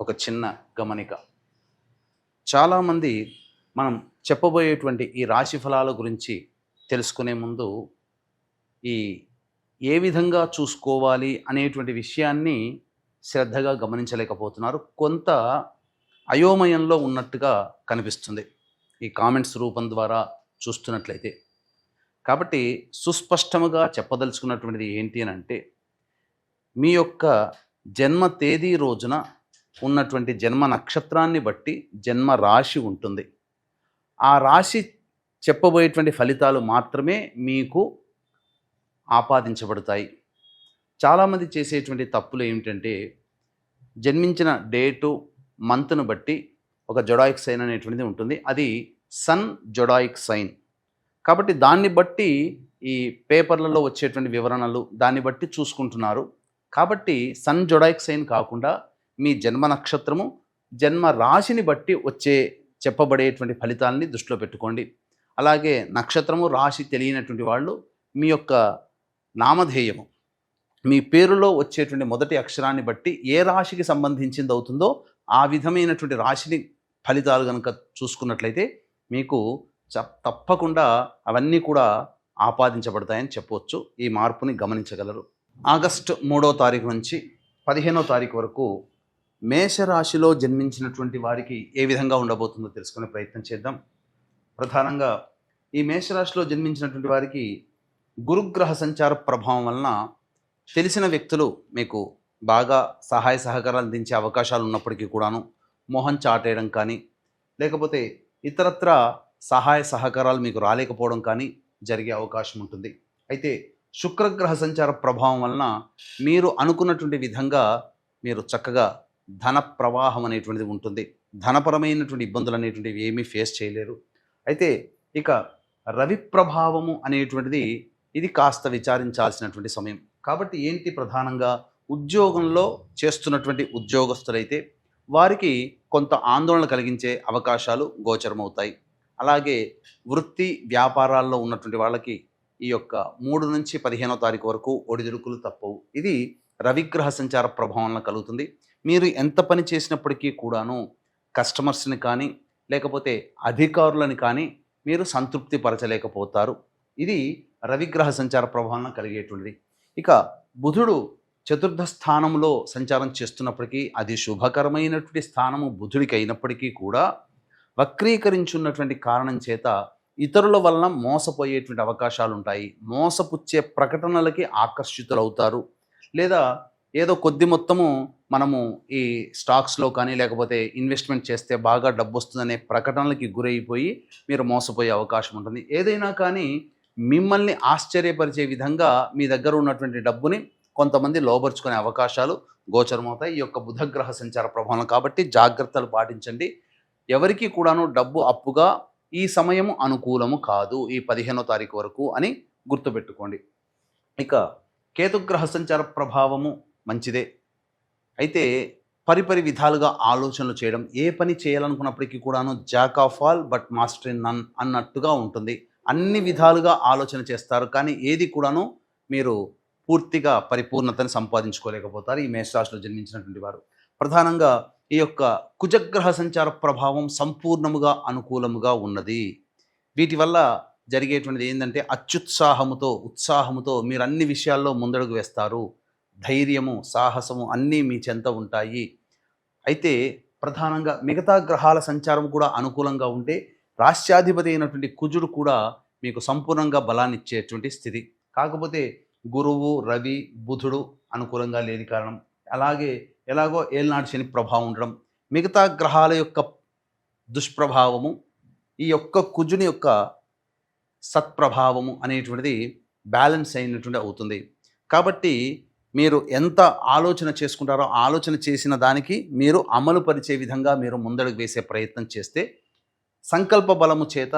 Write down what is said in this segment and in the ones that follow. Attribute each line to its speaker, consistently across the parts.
Speaker 1: ఒక చిన్న గమనిక. చాలామంది మనం చెప్పబోయేటువంటి ఈ రాశి ఫలాల గురించి తెలుసుకునే ముందు ఈ ఏ విధంగా చూసుకోవాలి అనేటువంటి విషయాన్ని శ్రద్ధగా గమనించలేకపోతున్నారు. కొంత అయోమయంలో ఉన్నట్టుగా కనిపిస్తుంది ఈ కామెంట్స్ రూపం ద్వారా చూస్తున్నట్లయితే. కాబట్టి సుస్పష్టముగా చెప్పదలుచుకున్నటువంటిది ఏంటి అని అంటే మీ యొక్క జన్మ తేదీ రోజున ఉన్నటువంటి జన్మ నక్షత్రాన్ని బట్టి జన్మ రాశి ఉంటుంది. ఆ రాశి చెప్పబోయేటువంటి ఫలితాలు మాత్రమే మీకు ఆపాదించబడతాయి. చాలామంది చేసేటువంటి తప్పులు ఏమిటంటే జన్మించిన డేటు మంత్ను బట్టి ఒక జొడాయిక్ సైన్ అనేటువంటిది ఉంటుంది. అది సన్ జొడాయిక్ సైన్. కాబట్టి దాన్ని బట్టి ఈ పేపర్లలో వచ్చేటువంటి వివరణలు దాన్ని బట్టి చూసుకుంటున్నారు. కాబట్టి సన్ జొడాయిక్ సైన్ కాకుండా మీ జన్మ నక్షత్రము జన్మ రాశిని బట్టి వచ్చే చెప్పబడేటువంటి ఫలితాలని దృష్టిలో పెట్టుకోండి. అలాగే నక్షత్రము రాశి తెలియనటువంటి వాళ్ళు మీ యొక్క నామధేయము మీ పేరులో వచ్చేటువంటి మొదటి అక్షరాన్ని బట్టి ఏ రాశికి సంబంధించింది అవుతుందో ఆ విధమైనటువంటి రాశిని ఫలితాలు కనుక చూసుకున్నట్లయితే మీకు చ- తప్పకుండా అవన్నీ కూడా ఆపాదించబడతాయని చెప్పవచ్చు. ఈ మార్పుని గమనించగలరు. ఆగస్టు మూడో తారీఖు నుంచి పదిహేనో తారీఖు వరకు మేషరాశిలో జన్మించినటువంటి వారికి ఏ విధంగా ఉండబోతుందో తెలుసుకునే ప్రయత్నం చేద్దాం. ప్రధానంగా ఈ మేషరాశిలో జన్మించినటువంటి వారికి గురుగ్రహ సంచార ప్రభావం వలన తెలిసిన వ్యక్తులు మీకు బాగా సహాయ సహకారాలు అందించే అవకాశాలు ఉన్నప్పటికీ కూడాను మోహం చాటేయడం కానీ లేకపోతే ఇతరత్ర సహాయ సహకారాలు మీకు రాలేకపోవడం కానీ జరిగే అవకాశం ఉంటుంది. అయితే శుక్రగ్రహ సంచార ప్రభావం వలన మీరు అనుకున్నటువంటి విధంగా మీరు చక్కగా ధన ప్రవాహం అనేటువంటిది ఉంటుంది. ధనపరమైనటువంటి ఇబ్బందులు అనేటువంటివి ఏమీ ఫేస్ చేయలేరు. అయితే ఇక రవి ప్రభావము అనేటువంటిది ఇది కాస్త విచారించాల్సినటువంటి సమయం. కాబట్టి ఏంటి ప్రధానంగా? ఉద్యోగంలో చేస్తున్నటువంటి ఉద్యోగస్తులైతే వారికి కొంత ఆందోళన కలిగించే అవకాశాలు గోచరమవుతాయి. అలాగే వృత్తి వ్యాపారాల్లో ఉన్నటువంటి వాళ్ళకి ఈ యొక్క మూడు నుంచి పదిహేనో తారీఖు వరకు ఒడిదుడుకులు తప్పవు. ఇది రవిగ్రహ సంచార ప్రభావం కలుగుతుంది. మీరు ఎంత పని చేసినప్పటికీ కూడాను కస్టమర్స్ని కానీ లేకపోతే అధికారులని కానీ మీరు సంతృప్తి పరచలేకపోతారు ఇది రవిగ్రహ సంచార ప్రభావం కలిగేటువంటిది. ఇక బుధుడు చతుర్థ స్థానంలో సంచారం చేస్తున్నప్పటికీ అది శుభకరమైనటువంటి స్థానము బుధుడికి అయినప్పటికీ కూడా వక్రీకరించున్నటువంటి కారణం చేత ఇతరుల వలన మోసపోయేటువంటి అవకాశాలు ఉంటాయి మోసపుచ్చే ప్రకటనలకి ఆకర్షితులవుతారు. లేదా ఏదో కొద్ది మొత్తము మనము ఈ స్టాక్స్లో కానీ లేకపోతే ఇన్వెస్ట్మెంట్ చేస్తే బాగా డబ్బు వస్తుందనే ప్రకటనలకి గురైపోయి మీరు మోసపోయే అవకాశం ఉంటుంది. ఏదైనా కానీ మిమ్మల్ని ఆశ్చర్యపరిచే విధంగా మీ దగ్గర ఉన్నటువంటి డబ్బుని కొంతమంది లోబరుచుకునే అవకాశాలు గోచరమవుతాయి. ఈ యొక్క బుధగ్రహ సంచార ప్రభావం కాబట్టి జాగ్రత్తలు పాటించండి. ఎవరికి కూడాను డబ్బు అప్పుగా ఈ సమయము అనుకూలము కాదు. ఈ పదిహేనో తారీఖు వరకు అని గుర్తుపెట్టుకోండి. ఇక కేతుగ్రహ సంచార ప్రభావము మంచిదే. అయితే పరిపరి విధాలుగా ఆలోచనలు చేయడం ఏ పని చేయాలనుకున్నప్పటికీ కూడాను jack of all but master in none అన్నట్టుగా ఉంటుంది. అన్ని విధాలుగా ఆలోచన చేస్తారు. కానీ ఏది కూడాను మీరు పూర్తిగా పరిపూర్ణతను సంపాదించుకోలేకపోతారు. ఈ మేషరాశిలో జన్మించినటువంటి వారు. ప్రధానంగా ఈ యొక్క కుజగ్రహ సంచార ప్రభావం సంపూర్ణముగా అనుకూలముగా ఉన్నది. వీటి వల్ల జరిగేటువంటిది ఏంటంటే అత్యుత్సాహముతో ఉత్సాహముతో మీరు అన్ని విషయాల్లో ముందడుగు వేస్తారు. ధైర్యము సాహసము అన్నీ మీ చెంత ఉంటాయి. అయితే ప్రధానంగా మిగతా గ్రహాల సంచారం కూడా అనుకూలంగా ఉంటే రాష్ట్రాధిపతి అయినటువంటి కుజుడు కూడా మీకు సంపూర్ణంగా బలాన్ని ఇచ్చేటువంటి స్థితి. కాకపోతే గురువు రవి బుధుడు అనుకూలంగా లేని కారణం. అలాగే ఎలాగో ఏలనాడు శని ప్రభావం ఉండడం. మిగతా గ్రహాల యొక్క దుష్ప్రభావము ఈ యొక్క కుజుని యొక్క సత్ప్రభావము అనేటువంటిది బ్యాలెన్స్ అయినటువంటి అవుతుంది. కాబట్టి మీరు ఎంత ఆలోచన చేసుకుంటారో ఆలోచన చేసిన దానికి మీరు అమలు పరిచే విధంగా మీరు ముందడుగు వేసే ప్రయత్నం చేస్తే సంకల్ప బలము చేత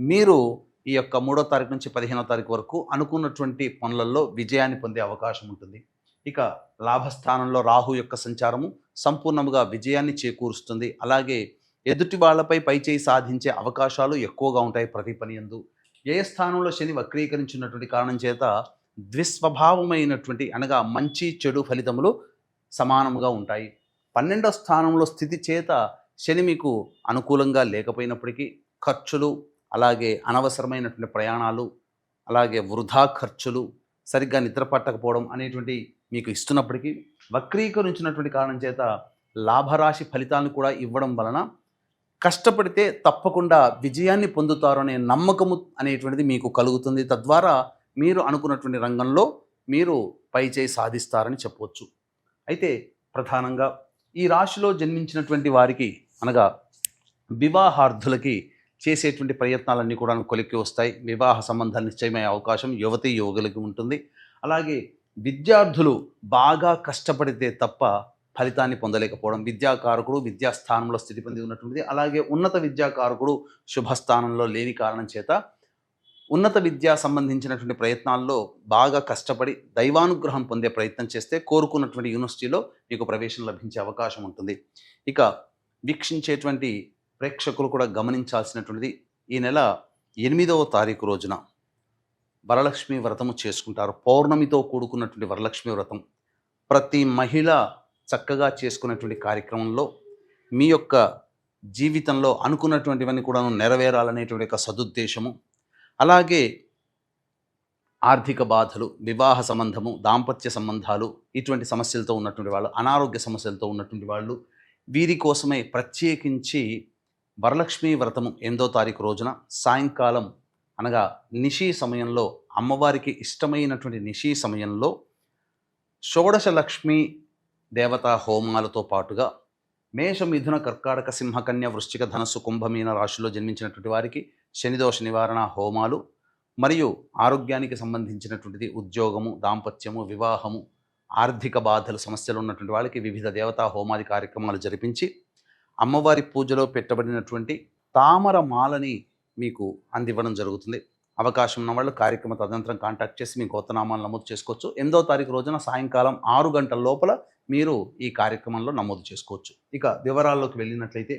Speaker 1: మీరు ఈ యొక్క మూడో తారీఖు నుంచి పదిహేనో తారీఖు వరకు అనుకున్నటువంటి పనులలో విజయాన్ని పొందే అవకాశం ఉంటుంది. ఇక లాభస్థానంలో రాహు యొక్క సంచారము సంపూర్ణముగా విజయాన్ని చేకూరుస్తుంది. అలాగే ఎదుటి వాళ్ళపై పైచేయి సాధించే అవకాశాలు ఎక్కువగా ఉంటాయి ప్రతి పని ఎందు ఏ స్థానంలో శని వక్రీకరించినటువంటి కారణం చేత ద్విస్వభావమైనటువంటి అనగా మంచి చెడు ఫలితములు సమానముగా ఉంటాయి. పన్నెండో స్థానంలో స్థితి చేత శని మీకు అనుకూలంగా లేకపోయినప్పటికీ ఖర్చులు అలాగే అనవసరమైనటువంటి ప్రయాణాలు అలాగే వృధా ఖర్చులు సరిగ్గా నిద్ర పట్టకపోవడం అనేటువంటి మీకు ఇస్తున్నప్పటికీ వక్రీకరించినటువంటి కారణం చేత లాభరాశి ఫలితాలను కూడా ఇవ్వడం వలన కష్టపడితే తప్పకుండా విజయాన్ని పొందుతారు అనే నమ్మకము అనేటువంటిది మీకు కలుగుతుంది. తద్వారా మీరు అనుకున్నటువంటి రంగంలో మీరు పైచేయి సాధిస్తారని చెప్పవచ్చు. అయితే ప్రధానంగా ఈ రాశిలో జన్మించినటువంటి వారికి అనగా వివాహార్థులకి చేసేటువంటి ప్రయత్నాలన్నీ కూడా కొలిక్కి వస్తాయి. వివాహ సంబంధాలు నిశ్చయమయ్యే అవకాశం యువతి యువకులకి ఉంటుంది. అలాగే విద్యార్థులు బాగా కష్టపడితే తప్ప ఫలితాన్ని పొందలేకపోవడం విద్యాకారకుడు విద్యాస్థానంలో స్థితి పొంది ఉన్నటువంటిది అలాగే ఉన్నత విద్యాకారకుడు శుభస్థానంలో లేని కారణం చేత ఉన్నత విద్య సంబంధించినటువంటి ప్రయత్నాల్లో బాగా కష్టపడి దైవానుగ్రహం పొందే ప్రయత్నం చేస్తే కోరుకున్నటువంటి యూనివర్సిటీలో మీకు ప్రవేశం లభించే అవకాశం ఉంటుంది. ఇక వీక్షించేటువంటి ప్రేక్షకులు కూడా గమనించాల్సినటువంటిది ఈ నెల ఎనిమిదవ తారీఖు రోజున వరలక్ష్మి వ్రతము చేసుకుంటారు. పౌర్ణమితో కూడుకున్నటువంటి వరలక్ష్మి వ్రతం. ప్రతి మహిళ చక్కగా చేసుకున్నటువంటి కార్యక్రమంలో మీ యొక్క జీవితంలో అనుకున్నటువంటివన్నీ కూడా నెరవేరాలనేటువంటి ఒక సదుద్దేశము. అలాగే ఆర్థిక బాధలు వివాహ సంబంధము దాంపత్య సంబంధాలు ఇటువంటి సమస్యలతో ఉన్నటువంటి వాళ్ళు అనారోగ్య సమస్యలతో ఉన్నటువంటి వాళ్ళు వీరి కోసమే ప్రత్యేకించి వరలక్ష్మీ వ్రతము ఎనిమిదో తారీఖు రోజున సాయంకాలం అనగా నిషి సమయంలో అమ్మవారికి ఇష్టమైనటువంటి నిషి సమయంలో షోడశ లక్ష్మి దేవతా హోమాలతో పాటుగా మేష మిథున కర్కాటక సింహకన్య వృశ్చిక ధనస్సు కుంభమీన రాశిలో జన్మించినటువంటి వారికి శనిదోష నివారణ హోమాలు మరియు ఆరోగ్యానికి సంబంధించినటువంటిది ఉద్యోగము దాంపత్యము వివాహము ఆర్థిక బాధలు సమస్యలు ఉన్నటువంటి వాళ్ళకి వివిధ దేవతా హోమాది కార్యక్రమాలు జరిపించి అమ్మవారి పూజలో పెట్టబడినటువంటి తామర మాలని మీకు అందివ్వడం జరుగుతుంది. అవకాశం ఉన్న వాళ్ళు కార్యక్రమ తదనంతరం కాంటాక్ట్ చేసి మీ కొత్త నామాలు నమోదు చేసుకోవచ్చు. ఎనిమిదో తారీఖు రోజున సాయంకాలం ఆరు గంటల లోపల మీరు ఈ కార్యక్రమంలో నమోదు చేసుకోవచ్చు. ఇక వివరాల్లోకి వెళ్ళినట్లయితే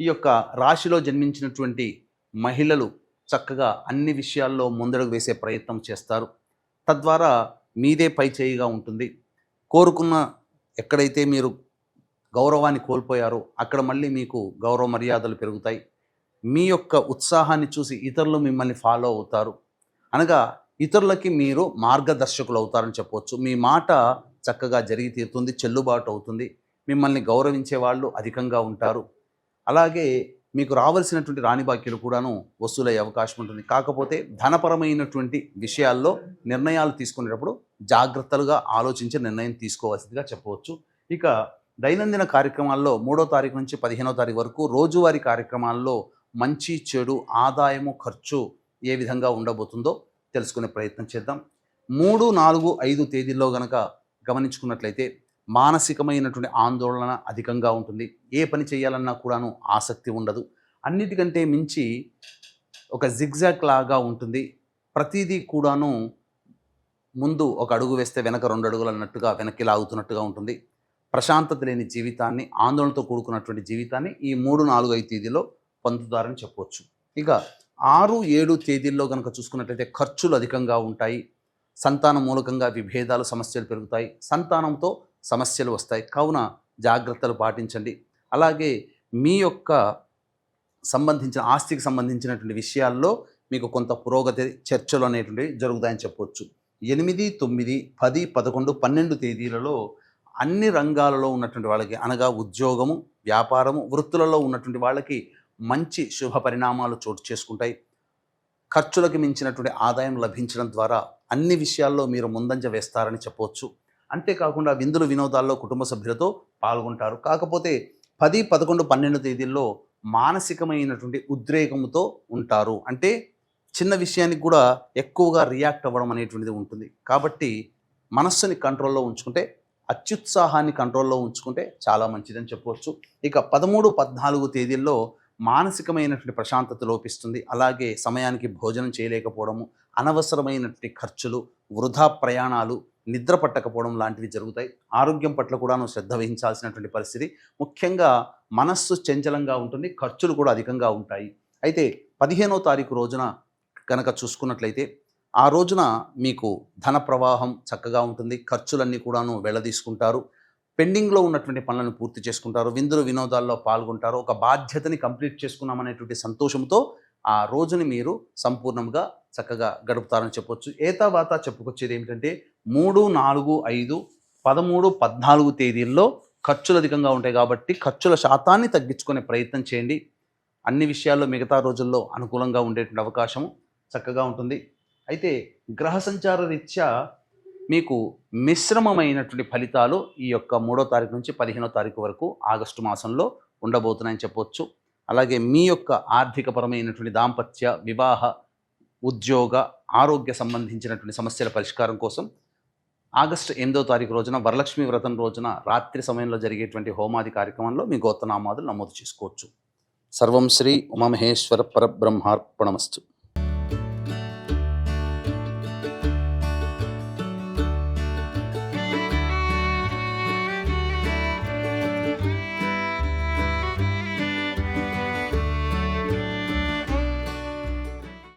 Speaker 1: ఈ యొక్క రాశిలో జన్మించినటువంటి మహిళలు చక్కగా అన్ని విషయాల్లో ముందడుగు వేసే ప్రయత్నం చేస్తారు. తద్వారా మీదే పై చేయిగా ఉంటుంది. కోరుకున్న ఎక్కడైతే మీరు గౌరవాన్ని కోల్పోయారో అక్కడ మళ్ళీ మీకు గౌరవ మర్యాదలు పెరుగుతాయి. మీ యొక్క ఉత్సాహాన్ని చూసి ఇతరులు మిమ్మల్ని ఫాలో అవుతారు. అనగా ఇతరులకి మీరు మార్గదర్శకులు అవుతారని చెప్పవచ్చు మీ మాట చక్కగా జరిగి తీరుతుంది చెల్లుబాటు అవుతుంది. మిమ్మల్ని గౌరవించే వాళ్ళు అధికంగా ఉంటారు. అలాగే మీకు రావాల్సినటువంటి రాణి బాక్యులు కూడాను వసూలయ్యే అవకాశం ఉంటుంది. కాకపోతే ధనపరమైనటువంటి విషయాల్లో నిర్ణయాలు తీసుకునేటప్పుడు జాగ్రత్తలుగా ఆలోచించి నిర్ణయం తీసుకోవాల్సిందిగా చెప్పవచ్చు. ఇక దైనందిన కార్యక్రమాల్లో మూడో తారీఖు నుంచి పదిహేనో తారీఖు వరకు రోజువారీ కార్యక్రమాల్లో మంచి చెడు ఆదాయము ఖర్చు ఏ విధంగా ఉండబోతుందో తెలుసుకునే ప్రయత్నం చేద్దాం. మూడు నాలుగు ఐదు తేదీల్లో గనక గమనించుకున్నట్లయితే మానసికమైనటువంటి ఆందోళన అధికంగా ఉంటుంది. ఏ పని చేయాలన్నా కూడాను ఆసక్తి ఉండదు. అన్నిటికంటే మించి ఒక జిగ్జాగ్ లాగా ఉంటుంది. ప్రతిదీ కూడాను ముందు ఒక అడుగు వేస్తే వెనక రెండు అడుగులు అన్నట్టుగా వెనక్కి లాగుతున్నట్టుగా ఉంటుంది. ప్రశాంతత లేని జీవితాన్ని ఆందోళనతో కూడుకున్నటువంటి జీవితాన్ని ఈ మూడు నాలుగు ఐదు తేదీలో పొందుతారని చెప్పవచ్చు ఇక ఆరు ఏడు తేదీల్లో కనుక చూసుకున్నట్లయితే ఖర్చులు అధికంగా ఉంటాయి. సంతానం మూలకంగా విభేదాలు సమస్యలు పెరుగుతాయి. సంతానంతో సమస్యలు వస్తాయి. కావున జాగ్రత్తలు పాటించండి. అలాగే మీ యొక్క సంబంధించిన ఆస్తికి సంబంధించినటువంటి విషయాల్లో మీకు కొంత పురోగతి చర్చలు అనేటువంటివి జరుగుతాయని చెప్పవచ్చు ఎనిమిది తొమ్మిది పది పదకొండు పన్నెండు తేదీలలో అన్ని రంగాలలో ఉన్నటువంటి వాళ్ళకి అనగా ఉద్యోగము వ్యాపారము వృత్తులలో ఉన్నటువంటి వాళ్ళకి మంచి శుభ పరిణామాలు చోటు చేసుకుంటాయి. ఖర్చులకు మించినటువంటి ఆదాయం లభించడం ద్వారా అన్ని విషయాల్లో మీరు ముందంజ వేస్తారని చెప్పవచ్చు అంతేకాకుండా విందులు వినోదాల్లో కుటుంబ సభ్యులతో పాల్గొంటారు. కాకపోతే పది పదకొండు పన్నెండు తేదీల్లో మానసికమైనటువంటి ఉద్రేకముతో ఉంటారు. అంటే చిన్న విషయానికి కూడా ఎక్కువగా రియాక్ట్ అవ్వడం అనేటువంటిది ఉంటుంది. కాబట్టి మనస్సుని కంట్రోల్లో ఉంచుకుంటే అత్యుత్సాహాన్ని కంట్రోల్లో ఉంచుకుంటే చాలా మంచిదని చెప్పవచ్చు. ఇక పదమూడు పద్నాలుగు తేదీల్లో మానసికమైనటువంటి ప్రశాంతత లోపిస్తుంది. అలాగే సమయానికి భోజనం చేయలేకపోవడము అనవసరమైనటువంటి ఖర్చులు వృధా ప్రయాణాలు నిద్ర పట్టకపోవడం లాంటివి జరుగుతాయి. ఆరోగ్యం పట్ల కూడాను శ్రద్ధ వహించాల్సినటువంటి పరిస్థితి. ముఖ్యంగా మనస్సు చంచలంగా ఉంటుంది ఖర్చులు కూడా అధికంగా ఉంటాయి. అయితే పదిహేనో తారీఖు రోజున కనుక చూసుకున్నట్లయితే ఆ రోజున మీకు ధన ప్రవాహం చక్కగా ఉంటుంది. ఖర్చులన్నీ కూడాను వెళ్ళదీసుకుంటారు పెండింగ్లో ఉన్నటువంటి పనులను పూర్తి చేసుకుంటారు. విందులు వినోదాల్లో పాల్గొంటారు. ఒక బాధ్యతని కంప్లీట్ చేసుకున్నామనేటువంటి సంతోషంతో ఆ రోజుని మీరు సంపూర్ణంగా చక్కగా గడుపుతారని చెప్పొచ్చు. ఏతావాత చెప్పుకొచ్చేది ఏమిటంటే మూడు నాలుగు ఐదు పదమూడు పద్నాలుగు తేదీల్లో ఖర్చులు అధికంగా ఉంటాయి కాబట్టి ఖర్చుల శాతాన్ని తగ్గించుకునే ప్రయత్నం చేయండి. అన్ని విషయాల్లో మిగతా రోజుల్లో అనుకూలంగా ఉండేటువంటి అవకాశం చక్కగా ఉంటుంది. అయితే గ్రహ సంచార రీత్యా మీకు మిశ్రమమైనటువంటి ఫలితాలు ఈ యొక్క మూడో తారీఖు నుంచి పదిహేనో తారీఖు వరకు ఆగస్టు మాసంలో ఉండబోతున్నాయని చెప్పొచ్చు. అలాగే మీ యొక్క ఆర్థికపరమైనటువంటి దాంపత్య వివాహ ఉద్యోగ ఆరోగ్య సంబంధించినటువంటి సమస్యల పరిష్కారం కోసం ఆగస్టు ఎనిమిదో తారీఖు రోజున వరలక్ష్మి వ్రతం రోజున రాత్రి సమయంలో జరిగేటువంటి హోమాది కార్యక్రమంలో మీ గోత్రనామాదులు నమోదు చేసుకోవచ్చు. సర్వం శ్రీ ఉమామహేశ్వర పరబ్రహ్మార్పణమస్తు.